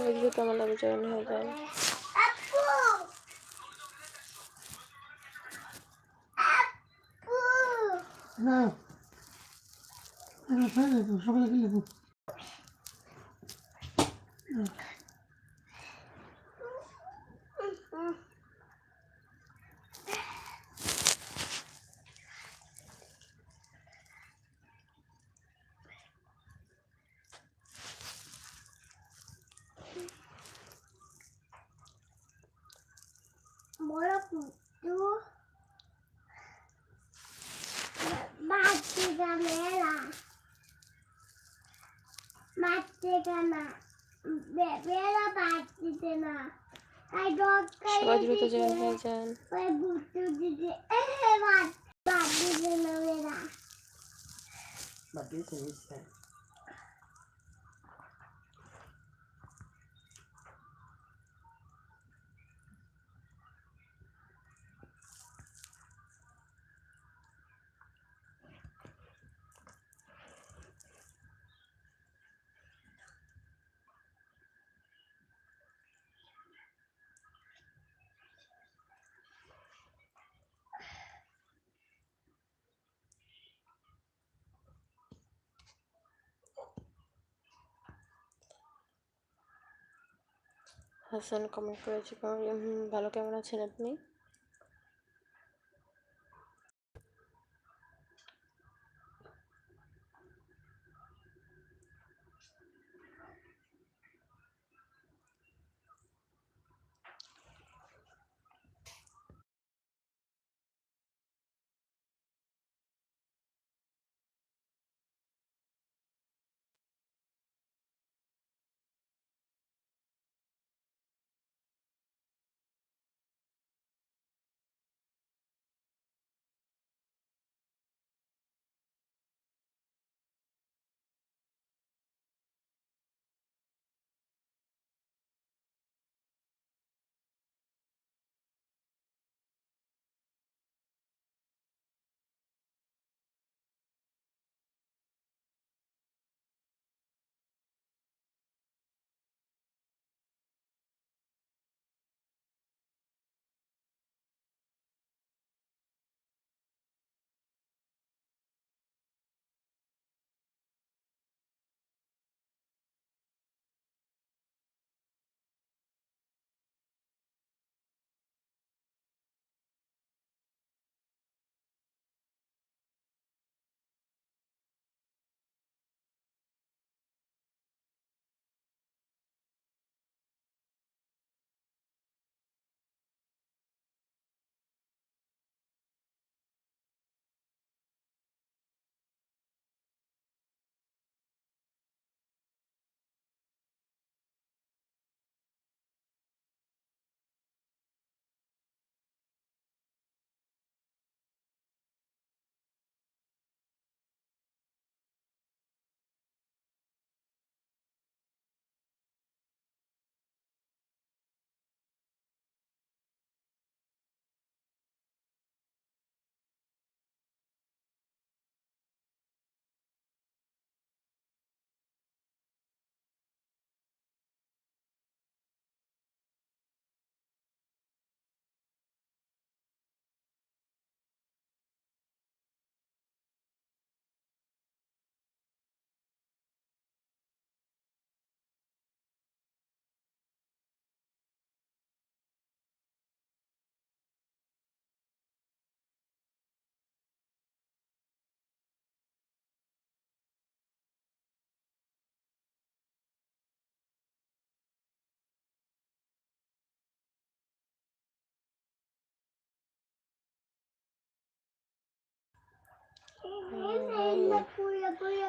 সবাই দ্রুত আমার লাগে জয়েন হয়ে যান। না সবাই দ্রুত জয়েন হয়ে যান ওই বুটু হাসান কমেন্ট করেছে ভালো কেমন আছেন আপনি?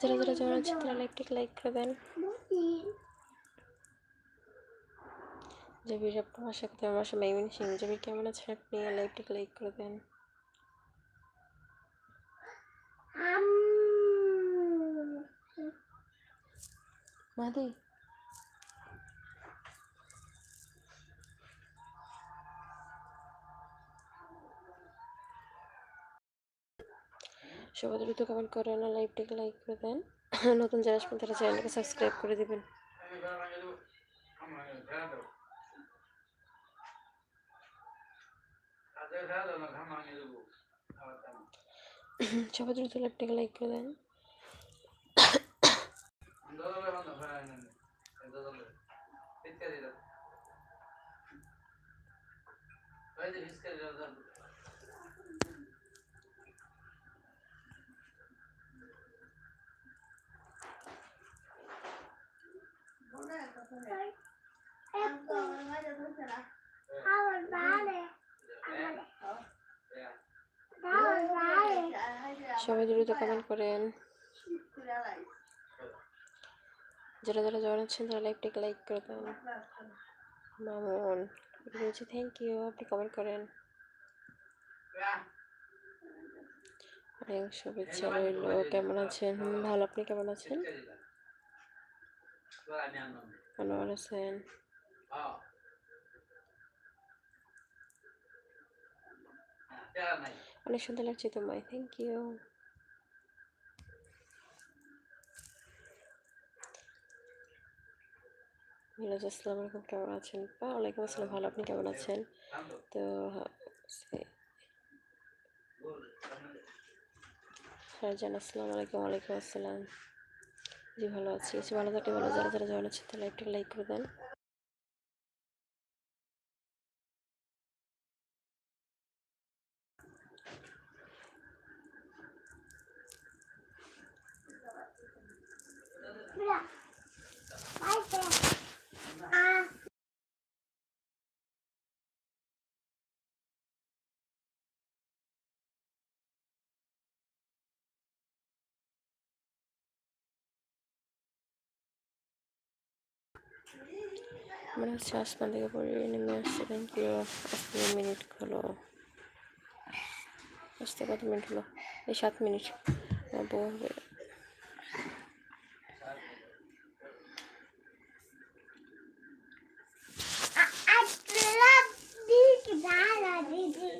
যারা যারা জয়েন হচ্ছে তারা লাইকটিকে লাইক করে দেন। জাবির আপনার আশা করতে আমার বাসা মাইমিন সিং জাবির কেমন আছেন আপনি? লাইকটিকে লাইক করে দেন। মাদি সবাই দ্রুত কমেন্ট করেন আর লাইভটিকে লাইক করে দেন। নতুন যারা আসবেন তারা চ্যানেলকে সাবস্ক্রাইব করে দেবেন। সবাই দ্রুত লাইভটাকে লাইক করে দেন। আমার বাড়ে আমার বাড়ে সবাই দ্রুত কমেন্ট করেন। যারা যারা জয়েন আছেন, তারা লাইভটাকে লাইক করে দেন। মামুন বলছি থ্যাংক ইউ আপনি কমেন্ট করেন। অনেক শুভেচ্ছা রইল, কেমন আছেন? ভালো, আপনি কেমন আছেন? আনোয়ার হোসেন অনেক সুন্দর লাগছে তোমায় থ্যাংক ইউ মিরাজ আসসালামু আলাইকুম কেমন আছেন বা ওয়ালাইকুম আসসালাম ভালো আপনি কেমন আছেন তো ফারজান আসসালামু আলাইকুম ওয়ালাইকুম আসসালাম জি, ভালো আছি। ভালো থাকলে ভালো। যারা যারা জয়েন আছে তাহলে একটু লাইক করে দেন। মনে হচ্ছে আসমান থেকে পড়ে নেমে আসছে। থ্যাংক ইউ আসতে মিনিট হলো আসতে কত মিনিট হলো? এই সাত মিনিট বউ হবে আটলা দিক দাঁড়া দিদি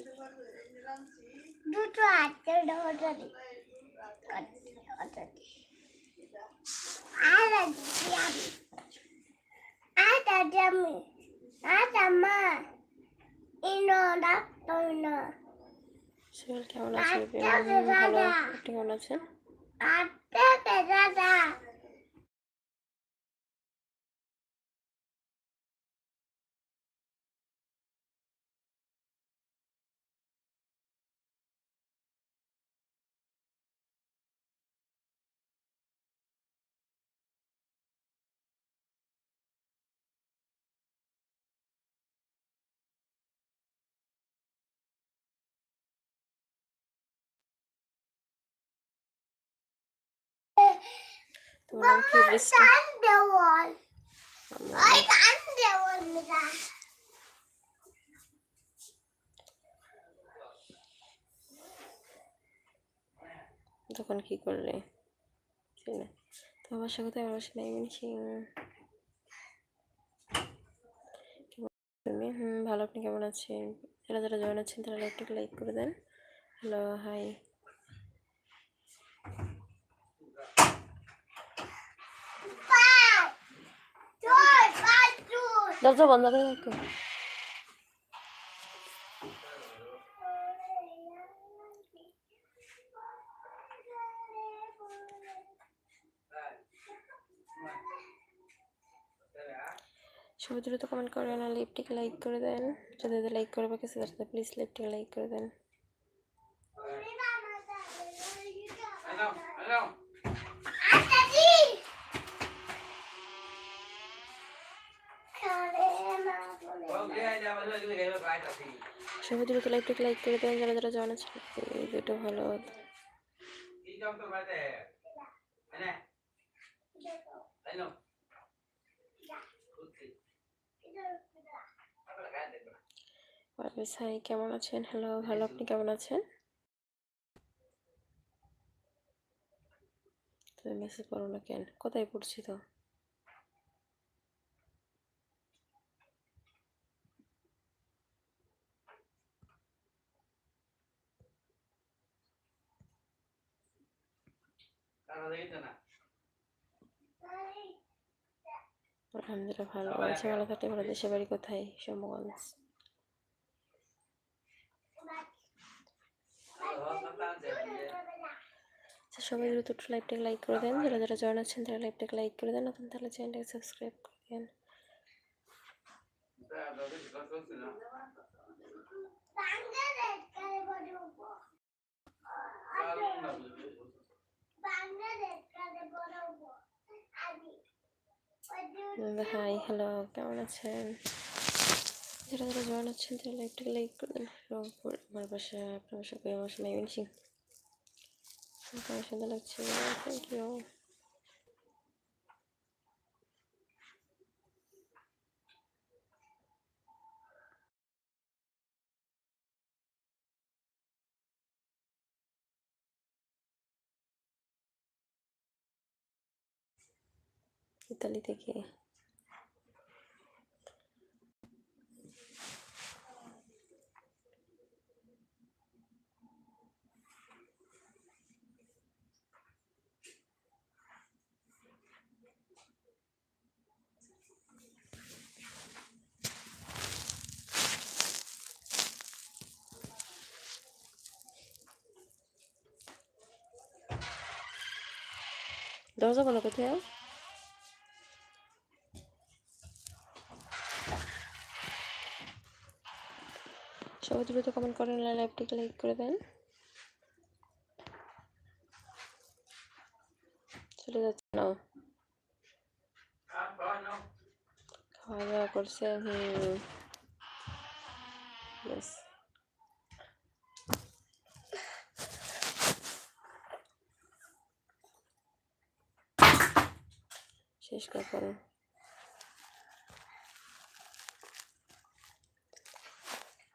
দুটো হাতে ধরে দি আর দিদি আমি আর দাদি আমি আর মা ইনো ডাক্তার ইনো সোহেল কেমন আছে ভালো আপনি কেমন আছেন তোমার কি বৃষ্টি. আমার. তখন কি করলে ছিলে তো আমার সাথে আমার বাসা নাই মিনছি তুমি হুম ভালো আপনি কেমন আছেন যারা যারা জয়েন আছেন তারা লাইকটাকে লাইক করে দেন হ্যালো হাই দরজা বন্ধ করে রাখো সবাই দ্রুত কমেন্ট করেন আর লিপটিকে লাইক করে দেন যাদের লাইক করে বাকি তাদের প্লিজ লিপটিকে লাইক করে দেন সবাই দ্রুত লাইভটাকে লাইক করে দেন, যারা যারা জয়েন আছে, এই দুটো ভালো পারভেজ হাই কেমন আছেন? হ্যালো ভালো, আপনি কেমন আছেন? তুমি মেসেজ করো না কেন? কোথায় পড়ছি তো? আলহামদুলিল্লাহ ভালো। আছে ভালো থাকলে ভালো দেশে বাড়ি কোথায়? সমগঞ্জ আচ্ছা সবাই দ্রুত একটু লাইভটাকে লাইক করে দেন। যারা যারা জয়েন আছেন তারা লাইভটাকে লাইক করে দেন। নতুন তাহলে চ্যানেলটাকে সাবস্ক্রাইব করে দেন। বাংলাদেশ কারে বলব বাংলাদেশ কারে বলব আমি হাই হ্যালো কেমন আছেন? যারা যারা জয়েন আছেন তারা লাইভটাকে লাইক করে দেন রংপুর আমার বাসা আপনার বাসা করে আমার সময় ইভেন সিং আমার সুন্দর লাগছে। থ্যাংক ইউ ইতালি থেকে। দরজা বলো কোথায় সবাই দ্রুত কমেন্ট করেন লাইভটিকে লাইক করে দেন। চলে যাচ্ছে না। খাওয়া দাওয়া করছে. শেষ কখন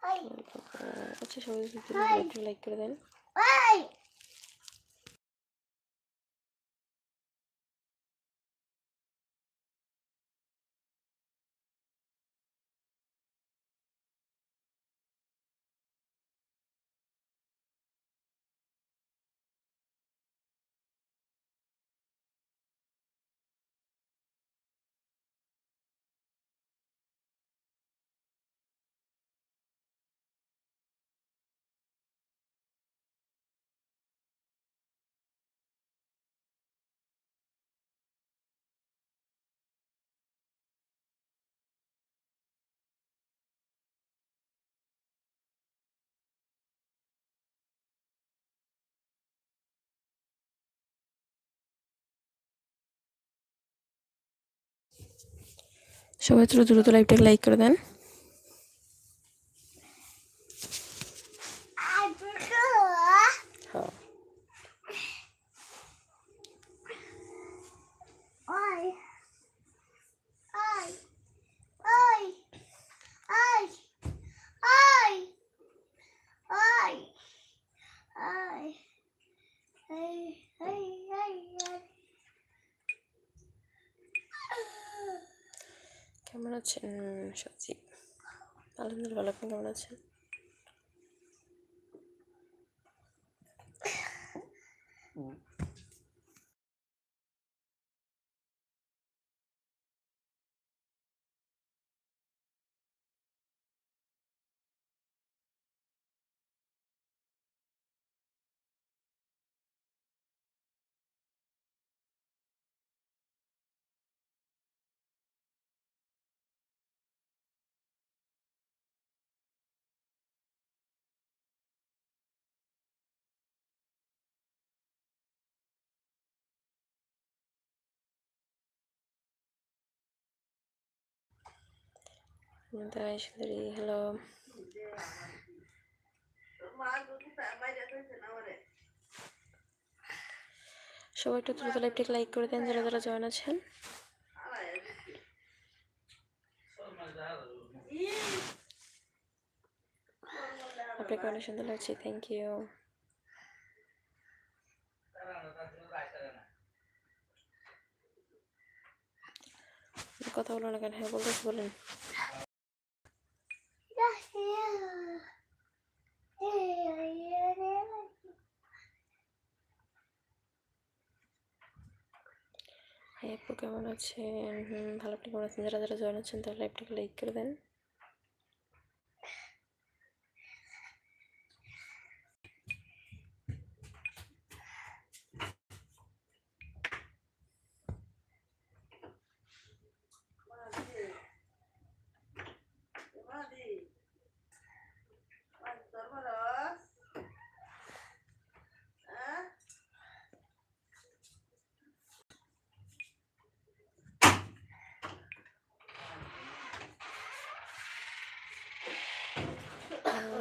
হাই আচ্ছা সবাই লাইক করে দেন। সবাই দ্রুত দ্রুত লাইভটাকে লাইক করে দেন। কেমন আছেন? সবজি আলহামদুলিল্লাহ ভালো আপনি কেমন আছেন? তাই সুন্দরী হ্যালো সবাই একটু দ্রুত লাইভটাকে লাইক করে দেন, যারা যারা জয়েন আছেন। আপনাকে অনেক সুন্দর লাগছে থ্যাংক ইউ কথা বলো না কেন হ্যাঁ বলতেছি, বলেন। আপু কেমন আছেন ভালো আপনি কেমন আছেন যারা যারা জয়েন আছেন তারা লাইভটাকে লাইক করে দেন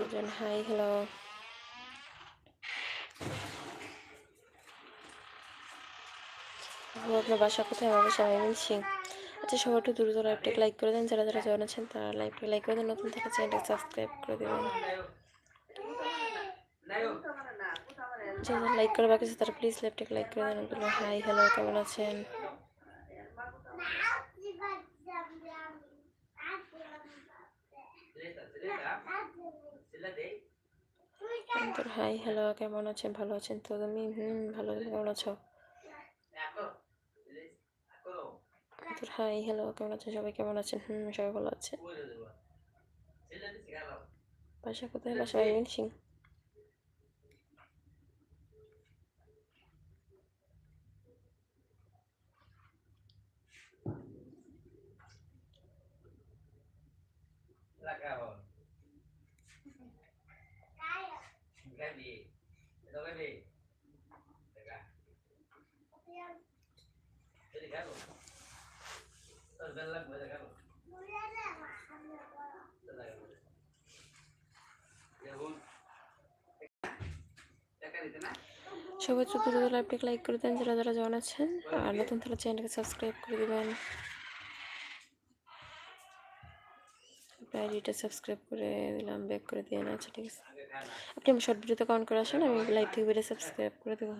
একজন হাই হ্যালো আপনার বাসা কোথায়? আমার বাসা আমি সিং আচ্ছা সবাই একটু দ্রুত লাইভটাকে লাইক করে দেন। যারা যারা জয়েন আছেন, তারা লাইভটাকে লাইক করে দেন। নতুন থাকা চ্যানেলটাকে সাবস্ক্রাইব করে দেবেন। যারা লাইক করে বাকি আছে, তারা প্লিজ লাইভটাকে লাইক করে দেন। আপনারা হাই হ্যালো কেমন আছেন? হাই হ্যালো কেমন আছেন? ভালো আছেন তো? তুমি? হুম, ভালো কেমন আছো? তোর হাই হ্যালো কেমন আছেন সবাই? কেমন আছেন? হুম সবাই ভালো আছে। বাসা কোথায়? বাসা আইমিন সিং সবাই দ্রুত দ্রুত লাইভটাকে লাইক করে দেন, যারা যারা জয়েন আছেন, আর নতুন তাহলে চ্যানেলটাকে সাবস্ক্রাইব করে দেবেন। আইডিটা সাবস্ক্রাইব করে দিলাম ব্যাক করে দিয়ে আচ্ছা ঠিক আছে। আপনি আমার শর্ট ভিডিওতে কমেন্ট করে আসেন, আমি লাইভ থেকে সাবস্ক্রাইব করে দেবো।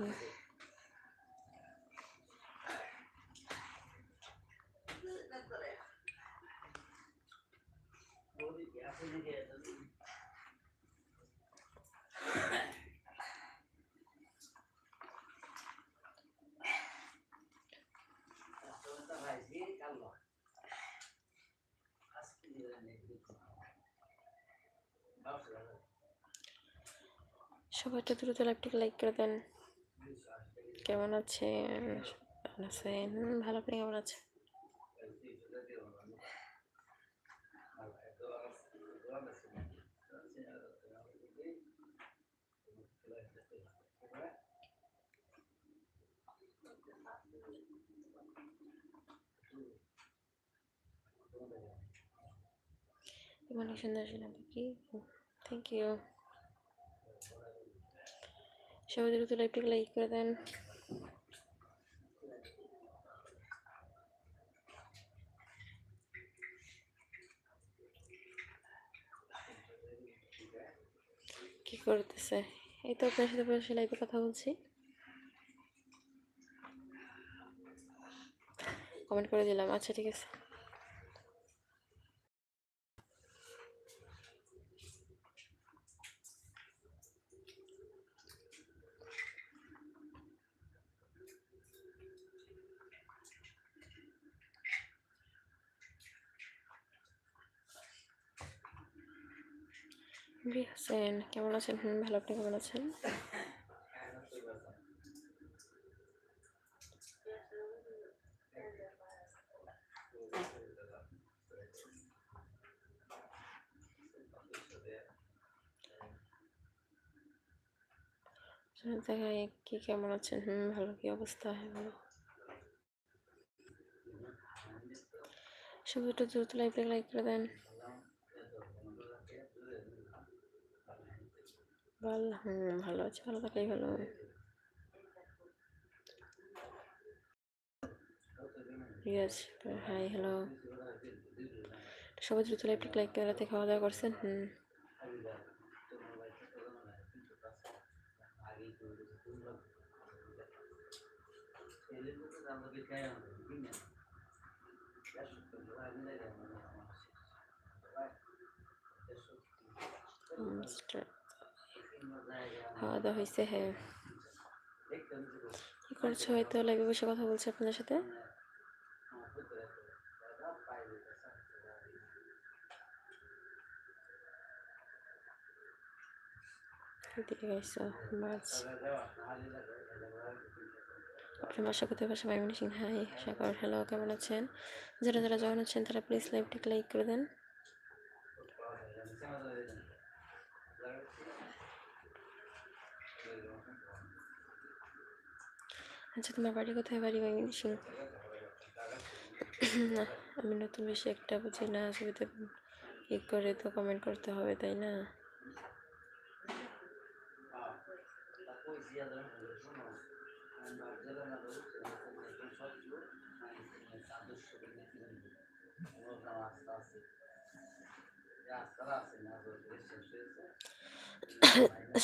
হুম। সবাই একটু দ্রুত লাইভটাকে লাইক করে দেন। কেমন ভালো আছেন? ভালো, আপনি কেমন আছেন? অনেক সুন্দর ছিলেন কি থ্যাংক ইউ সবাই দ্রুত লাইভটাকে লাইক করে দেন কি করতেছে? এই তো আপনার সাথে বসে লাইভে কথা বলছি। কমেন্ট করে দিলাম। আচ্ছা ঠিক আছে। বি হাসেন কেমন আছেন? হুম, ভালো, আপনি কেমন আছেন? দেখাই কি কেমন আছেন? হুম, ভালো, কি অবস্থা? হ্যাঁ ভালো। সবাই একটু দ্রুত লাইভ লাইক করে দেন। ভালো হুম ভালো আছে ভালো থাকলেই ভালো। ঠিক আছে হাই হ্যালো। সবাই দ্রুত লাইভটা লাইক করে খাওয়া দাওয়া করছেন? হুম, start. খাওয়া দাওয়া হয়েছে হ্যাঁ। কি করছ? হয়তো লাইভে বসে কথা বলছে আপনাদের সাথে। মাছ। আপনার বাসা কোথায়? বাসা Mymensingh high, Sagar. Hello কেমন আছেন? যারা যারা জয়েন আছেন, তারা প্লিজ লাইভটাকে লাইক করে দেন। আচ্ছা তোমার বাড়ি কোথায়? বাড়ি মাইমনি সিং আমি নতুন বেশি একটা বুঝি না ছবিতে ক্লিক করে তো কমেন্ট করতে হবে, তাই না?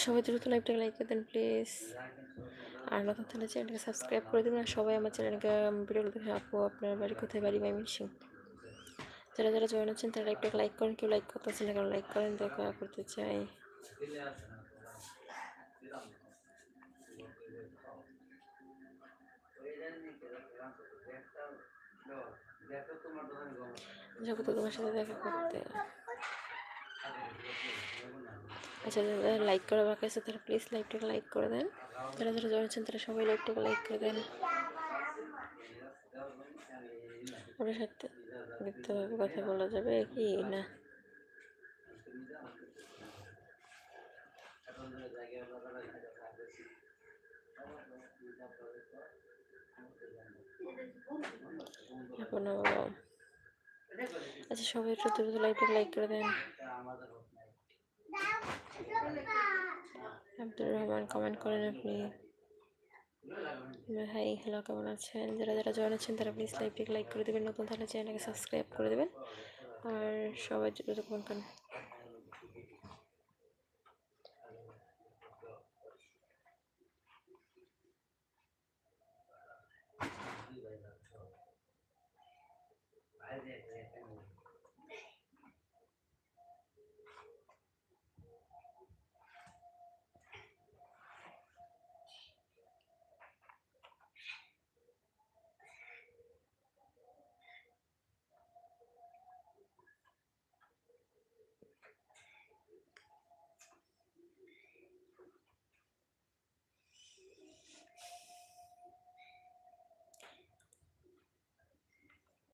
সবাই দ্রুত লাইভটাকে লাইক করে দেন প্লিজ আর নতুন তাহলে চ্যানেলটাকে সাবস্ক্রাইব করে দেবেন। আর সবাই আমার চ্যানেলকে ভিডিওগুলো দেখে, আপু, আপনার বাড়ি কোথায়? বাড়ি মাইমিন সিং যারা যারা জয়েন আছেন, তারা লাইভটাকে লাইক করেন, কেউ লাইক করতেছেন না কারণ লাইক করেন দেখা করতে চাই। তোমার সাথে দেখা করতে। আচ্ছা যারা লাইক করা বাকি আছে, তারা প্লিজ লাইকটাকে লাইক করে দেন। যারা যারা জয়েন তারা সবাই লাইভটাকে লাইক করে দেন। আপনার সাথে লিপ্তভাবে কথা বলা যাবে কি না? আচ্ছা সবাই একটু দ্রুত লাইভটাকে লাইক করে দেন। আব্দুর রহমান কমেন্ট করেন আপনি। হাই হ্যালো কেমন আছেন? যারা যারা জয়েন আছেন, তারা প্লিজ লাইভটিকে লাইক করে দেবেন। নতুন তাহলে চ্যানেলকে সাবস্ক্রাইব করে দেবেন। আর সবাই দ্রুত